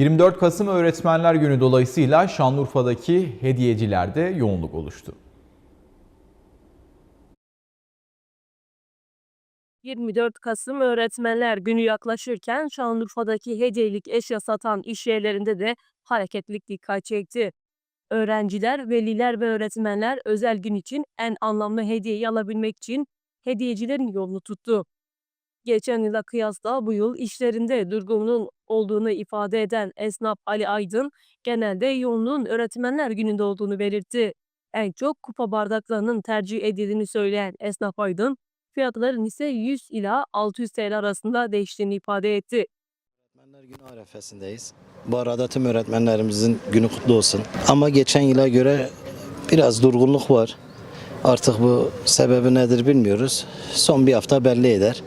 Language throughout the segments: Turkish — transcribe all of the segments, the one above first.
24 Kasım Öğretmenler Günü dolayısıyla Şanlıurfa'daki hediyecilerde yoğunluk oluştu. 24 Kasım Öğretmenler Günü yaklaşırken Şanlıurfa'daki hediyelik eşya satan iş yerlerinde de hareketlilik dikkat çekti. Öğrenciler, veliler ve öğretmenler özel gün için en anlamlı hediyeyi alabilmek için hediyecilerin yolunu tuttu. Geçen yıla kıyasla bu yıl işlerinde durgunluğun olduğunu ifade eden esnaf Ali Aydın, genelde yoğunluğun Öğretmenler Günü'nde olduğunu belirtti. En çok kupa bardaklarının tercih edildiğini söyleyen esnaf Aydın, fiyatların ise 100 ila 600 TL arasında değiştiğini ifade etti. Öğretmenler Günü arefesindeyiz. Bu arada tüm öğretmenlerimizin günü kutlu olsun. Ama geçen yıla göre biraz durgunluk var. Artık bu sebebi nedir bilmiyoruz. Son bir hafta belli eder.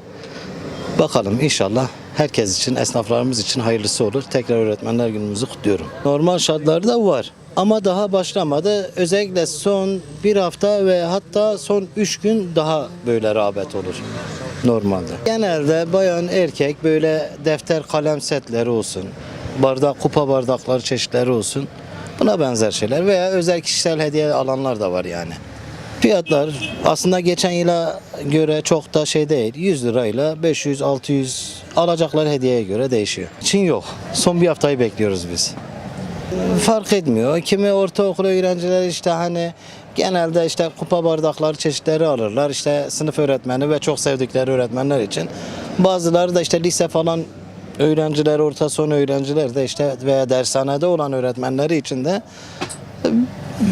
Bakalım inşallah herkes için, esnaflarımız için hayırlısı olur. Tekrar öğretmenler günümüzü kutluyorum. Normal şartlarda var. Ama daha başlamadı. Özellikle son bir hafta ve hatta son üç gün daha böyle rağbet olur normalde. Genelde bayan erkek böyle defter kalem setleri olsun. Bardak, kupa bardakları çeşitleri olsun. Buna benzer şeyler veya özel kişisel hediye alanlar da var yani. Fiyatlar aslında geçen yıla göre çok da şey değil. 100 lirayla 500-600 alacakları hediyeye göre değişiyor. Çin yok. Son bir haftayı bekliyoruz biz. Fark etmiyor. Kimi ortaokul öğrencileri işte hani genelde işte kupa bardakları çeşitleri alırlar. İşte sınıf öğretmeni ve çok sevdikleri öğretmenler için. Bazıları da işte lise falan öğrenciler, orta son öğrenciler de işte veya dershanede olan öğretmenleri için de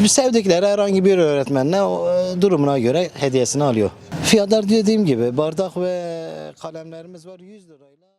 sevdikleri herhangi bir öğretmenle e, durumuna göre hediyesini alıyor. Fiyatlar dediğim gibi bardak ve kalemlerimiz var 100 lirayla.